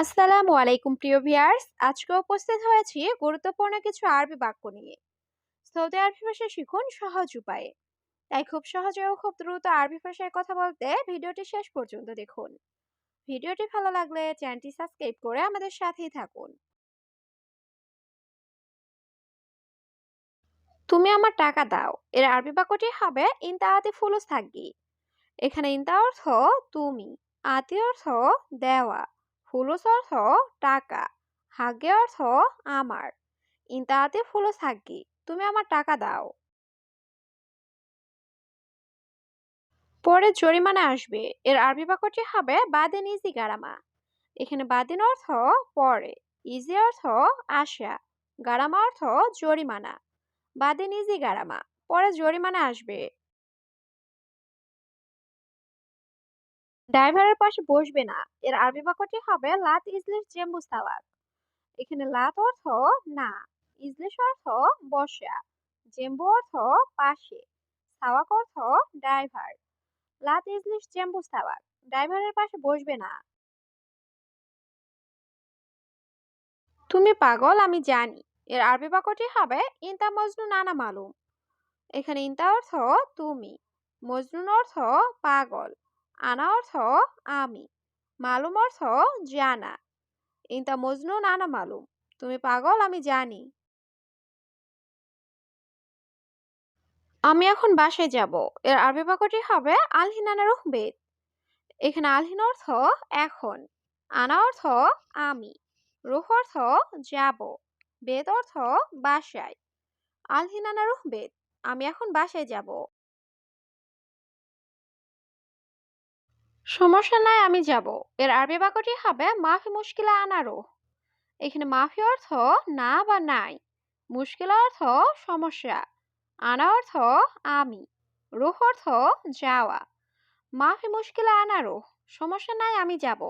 আসসালামু আলাইকুম, প্রিয় ভিউয়ার্স। আজকে উপস্থিত হয়েছি গুরুত্বপূর্ণ কিছু আরবি বাক্য নিয়ে। সৌদি আরবি ভাষা শিখুন সহজ উপায়ে। তাই খুব সহজে ও খুব দ্রুত আরবি ভাষায় কথা বলতে ভিডিওটি শেষ পর্যন্ত দেখুন। ভিডিওটি ভালো লাগলে চ্যানেলটি সাবস্ক্রাইব করে আমাদের সাথেই থাকুন। তুমি আমার টাকা দাও। এর আরবি বাক্যটি হবে ইনতা আতি ফুলুস থাকি এখানে ইনতা অর্থ তুমি, আতি অর্থ দেওয়া। ফুলুস অর্থ টাকা, হাগে অর্থ আমার। ইনতাতে ফুলুস হাগ্গি তুমি আমার টাকা দাও। পরে জরিমানা আসবে, এর আরবি বাক্যটি হবে বাদিন ইজি গারামা। এখানে বাদিন অর্থ পরে, ইজি অর্থ আশা গারামা অর্থ জরিমানা। বাদিন ইজি গারামা, পরে জরিমানা আসবে। ড্রাইভারের পাশে বসবে না। এর আরবি বাক্যটি হবে লাত ইজলিস জেম্বুস্তাওয়াক এখানে লাত অর্থ না, ইজলিস অর্থ বসা, জেম্বু অর্থ পাশে, সাওয়াক অর্থ ড্রাইভার। লাত ইজলিস জেম্বুস্তাওয়াক ড্রাইভারের পাশে বসবে না। তুমি পাগল, আমি জানি। এর আরবি বাক্যটি হবে, ইনতা মজনু নানা মালুম। এখানে ইনতা অর্থ তুমি, মজনুন অর্থ পাগল। আনা অর্থ আমি, মালুম অর্থ জানা। ইনতা মজনুন আনা মালুম, তুমি পাগল, আমি জানি। আমি এখন বাসায় যাব, এর আরবি বাক্যটি হবে আলহিনানা রুহবেদ এখানে আলহিন অর্থ এখন, আনা অর্থ আমি, রুহ অর্থ যাব, বেদ অর্থ বাসায়। আলহিনানা রুহবেদ আমি এখন বাসায় যাব। সমস্যা নাই, আমি যাব। এর আরবি বাক্যটি হবে, মাফি মুশকিলা আনারো। এখানে মাফি অর্থ না বা নাই। মুশকিলা অর্থ সমস্যা, আনা অর্থ আমি। রুহ অর্থ যাওয়া। মাফি মুশকিলা আনারো, সমস্যা নাই, আমি যাব।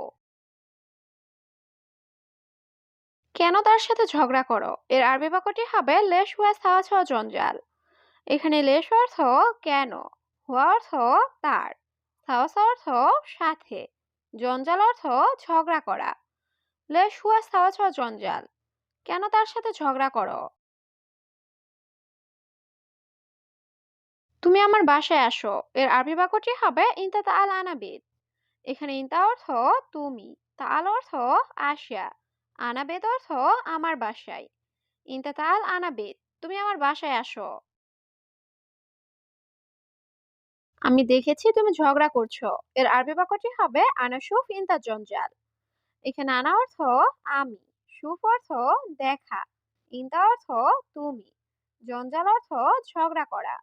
কেন তার সাথে ঝগড়া করো? এর আরবি বাক্যটি হবে, লেশ হুয়া ছাওয়া ছাওয়া জঞ্জাল। এখানে লেশ অর্থ কেন, হুয়া অর্থ তার। সাহস অর্থ সাথে, জঞ্জাল অর্থ ঝগড়া করা। লেশ হুয়া সাওয়াচ জঞ্জাল, কেন তার সাথে ঝগড়া করো? তুমি আমার বাসায় আসো, এর আরবি বাক্যটি হবে ইনতা তাল আনাবিদ। এখানে ইনতা অর্থ তুমি তাল অর্থ আসিয়া, আনাবেদ অর্থ আমার বাসায়। ইনতা তাল আনাবেদ, তুমি আমার বাসায় আসো। আমি দেখেছি তুমি ঝগড়া করছ। এর আরবি বাক্যটি হবে, আনা আনাসুফ ইনতা জঞ্জাল। এখানে আনা অর্থ, আমি। সুফ অর্থ, দেখা। ইনতা অর্থ, তুমি। জঞ্জাল অর্থ, ঝগড়া করা।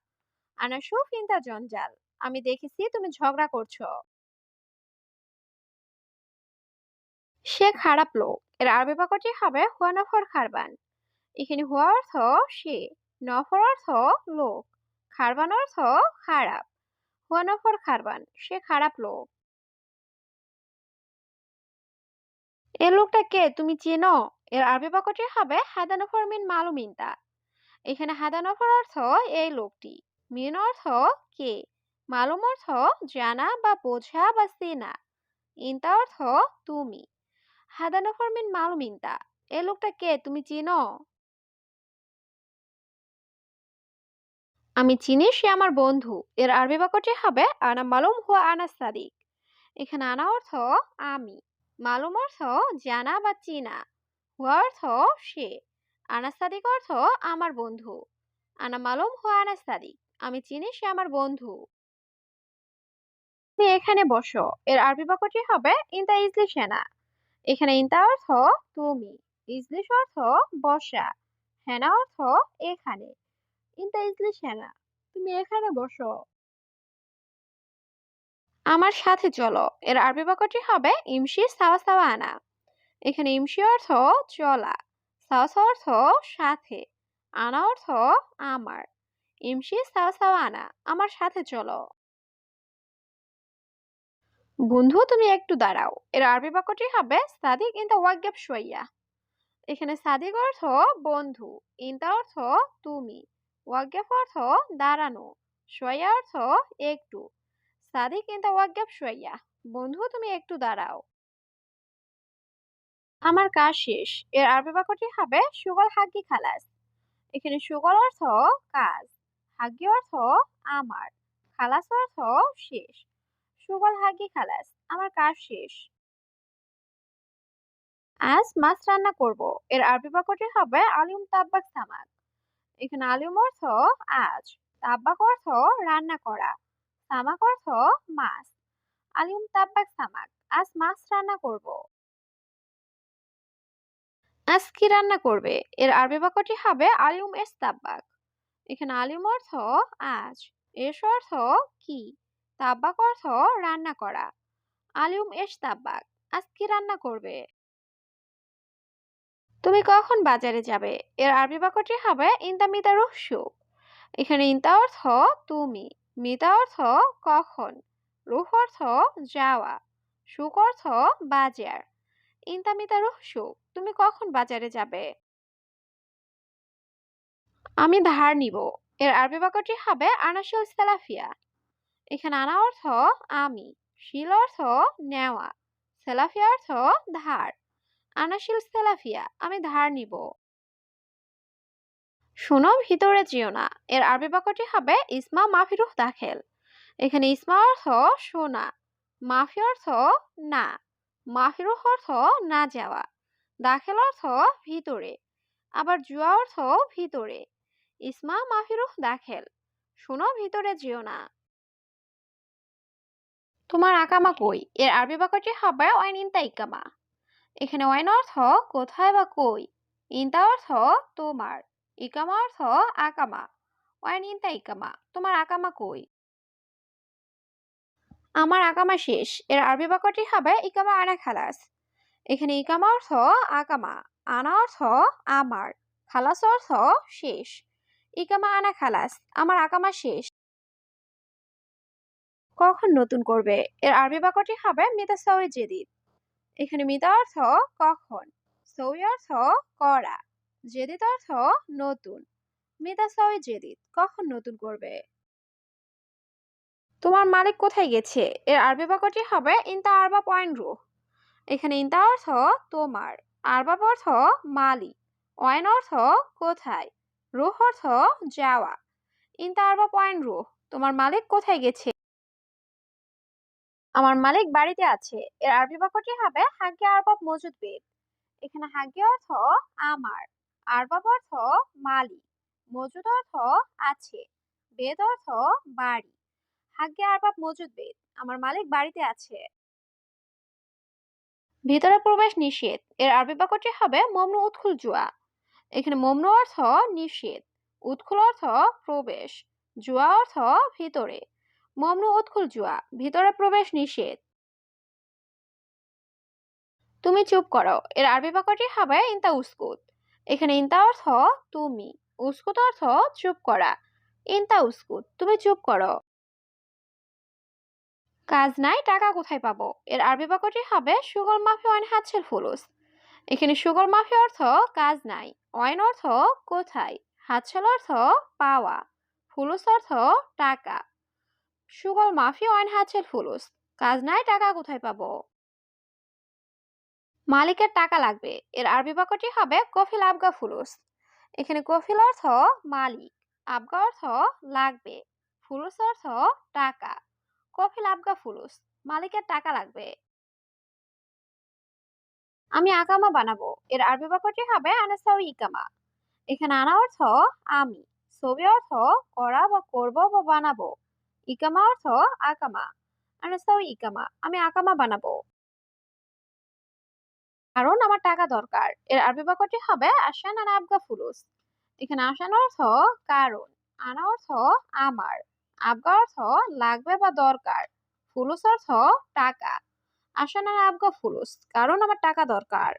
আনা আনাসুফ ইনতা জঞ্জাল। আমি দেখেছি তুমি ঝগড়া করছ। সে খারাপ লোক। এর আরবি বাক্যটি হবে, হুয়া নফর খারবান। এখানে হুয়া অর্থ, সে। নফর অর্থ, লোক। খারবান অর্থ, খারাপ। হুয়ানফর খারবান সে খারাপ লোক। এ লোকটা তুমি চেনো? এর আরবি বাক্যটি হবে হাদানফর মিন মালুমিনতা। এখানে হাদানফর অর্থ এই লোকটি। মিন অর্থ কে? মালুম অর্থ জানা বা বোঝা বা চেনা। ইনতা অর্থ তুমি। হাদানফর মিন মালুমিনতা। এ লোকটা কে? তুমি চিনো? আমি চিনি, সে আমার বন্ধু। এর আরবি বাক্যটি হবে, আনা মালুম হুয়া আনা সাদিক। এখানে আনা অর্থ আমি। মালুম অর্থ জানা বা চিনা। হুয়া অর্থ সে। আনা সাদিক অর্থ আমার বন্ধু। আনা মালুম হুয়া আনা সাদিক। আমি চিনি, সে আমার বন্ধু। তুমি এখানে বসো। এর আরবি বাক্যটি হবে ইনতা ইজলি সেনা এখানে ইনতা অর্থ তুমি। ইজলিশ অর্থ বসা। হেনা অর্থ এখানে। ইনতা ইজলিশ হেনা তুমি এখানে বসো। আমার সাথে চলো। এর আরবি বাক্যটি হবে ইমশি সাওয়া সাওয়া আনা। এখানে ইমশি অর্থ চলা, সাওয়া সাওয়া অর্থ সাথে, আনা অর্থ আমার। ইমশি সাওয়া সাওয়া আনা, আমার সাথে চলো। বন্ধু, তুমি একটু দাঁড়াও। এর আরবি বাক্যটি হবে সাদিক ইন দা ওয়াকগ্যাপ শোয়াইয়া। এখানে সাদিক অর্থ বন্ধু, ইনতা অর্থ তুমি। ওয়াকগ্যাপ অর্থ দাঁড়ানো, শোয়া অর্থ একটু। সাদিক ইনতা ওয়াকগ্যাপ শোয়া, বন্ধু তুমি একটু দাঁড়াও। আমার কাজ শেষ, এর আরবি বাক্যটি হবে সুগল হাগি খালাস। এখানে সুগল অর্থ কাজ হাগি অর্থ আমার, খালাস অর্থ শেষ। সুগল হাগি খালাস, আমার কাজ শেষ। আজ মাছ রান্না করব, এর আরবি বাক্যটি হবে আলিম তাব্বাক সামাক এখানে আলিম অর্থ আজ, তাব্বাক অর্থ রান্না করা, সামাক অর্থ মাছ, আলিম, তাব্বাক, সামাক, আজ মাছ রান্না করব। আজ কি রান্না করবে? এর আরবি বাক্যটি হবে আলিম এস তাব্বাক। এখানে আলিম অর্থ আজ, এস অর্থ কি, তাব্বাক অর্থ রান্না করা, আলিম এস তাব্বাক, আজ কি রান্না করবে? তুমি কখন বাজারে যাবে? এর আরবি বাক্যটি হবে ইনতা মিতা রুহসু এখানে ইনতা অর্থ তুমি মিতা অর্থ কখন রুহ অর্থ যাওয়া সুখ অর্থ বাজার ইনতা মিতা রুহসু তুমি কখন বাজারে যাবে? আমি ধার নিব। এর আরবি বাক্যটি হবে আনাশিল সেলাফিয়া এখানে আনা অর্থ আমি শিল অর্থ নেওয়া সেলাফিয়া অর্থ ধার আনাশিল সেলাফিয়া, আমি ধার নিব। শোনো, ভিতরে যেও না। এর আরবি বাক্যটি হবে ইসমা মাফিরুহ দাখেল। এখানে ইসমা অর্থ শোনা, মাফি অর্থ না মাফিরুহ অর্থ না যাওয়া, দাখেল অর্থ ভিতরে, আবার জুয়া অর্থ ভিতরে, ইসমা মাফিরুহ দাখেল। শোনো, ভিতরে যেও না। তোমার আকামা কই? এর আরবি বাক্যটি হবে ওয়াইন ইনতা ইকামা এখানে ওয়াইন অর্থ কোথায় বা কই? ইনতা অর্থ তোমার। ইকামা অর্থ আকামা। ওয়াইন ইনতা ইকামা। তোমার আকামা কই? আমার আকামা শেষ। এর আরবি বাক্যটি হবে ইকামা আনা খালাস। এখানে ইকামা অর্থ আকামা। আনা অর্থ আমার। খালাস অর্থ শেষ। ইকামা আনা খালাস। আমার আকামা শেষ। কখন নতুন করবে? এর আরবি বাক্যটি হবে মিতা জেদিদ। এখানে মিতা অর্থ কখন? সৌই অর্থ করা। জেদিত অর্থ নতুন। মিতা সৌই জেদিদ কখন নতুন করবে? তোমার মালিক কোথায় গেছে? এর আরবি বাক্যটি হবে ইনতা আরবা পয়েন্ট রুহ। এখানে ইনতা অর্থ তোমার আরবাব অর্থ মালিক ওয়াইন অর্থ কোথায়? রুহ অর্থ যাওয়া। ইনতা আরবা পয়েন্ট রুহ। তোমার মালিক কোথায় গেছে? আমার মালিক বাড়িতে আছে। এর আরবি বাক্যটি হবে হাগ্গে আরবাব মজুদ বেদ এখানে হাগ্গে অর্থ আমার আরবাব অর্থ মালিক মজুদ অর্থ আছে বেদ অর্থ বাড়ি হাগ্গে আরবাব মজুদ বেদ আমার মালিক বাড়িতে আছে। ভিতরে প্রবেশ নিষেধ। এর আরবি বাক্যটি হবে মমনু উৎকুল জুয়া এখানে মমনু অর্থ নিষেধ উৎকুল অর্থ প্রবেশ জুয়া অর্থ ভিতরে মমনু উৎকুল জুয়া, ভিতরে প্রবেশ নিষেধ। তুমি চুপ করো, এর আরবি বাক্যটি হবে ইনতা উস্কুত। এখানে ইনতা অর্থ তুমি, উস্কুত অর্থ চুপ করা। ইনতা উস্কুত, তুমি চুপ করো। কাজ নাই, টাকা কোথায় পাবো? এর আরবি বাক্যটি হবে সুগল মাফি ওয়াইন হাতছেল ফুলুস। এখানে সুগল মাফি অর্থ কাজ নাই ওয়াইন অর্থ কোথায়? হাতছেল অর্থ পাওয়া, ফুলুস অর্থ টাকা। সুগল মাফি ওয়াইন হাতছেল ফুলুস। কাজ নাই, টাকা কোথায় পাবো? মালিকের টাকা লাগবে। এর আরবি বাক্যটি হবে কফিল আবগা ফুলুস। এখানে কফিল অর্থ মালিক, আবগা অর্থ লাগবে। ফুলুস অর্থ টাকা। কফিল আবগা ফুলুস, মালিকের টাকা লাগবে। আমি আকামা বানাবো। এর আরবি বাক্যটি হবে আনাসাউ ইকামা। এখানে আনা অর্থ আমি, ছবি অর্থ করা বা করব বা বানাবো। ইকামা অর্থ আকামা আনাসাউ ইকামা আমি আকামা বানাবো কারণ আমার টাকা দরকার এর আরবি বাক্যটি হবে আসান আনা আবগা ফুলুস এখানে আসান অর্থ কারণ আনা অর্থ আমার আবগা অর্থ লাগবে বা দরকার ফুলুস অর্থ টাকা আসান আনা আবগা ফুলুস কারণ আমার টাকা দরকার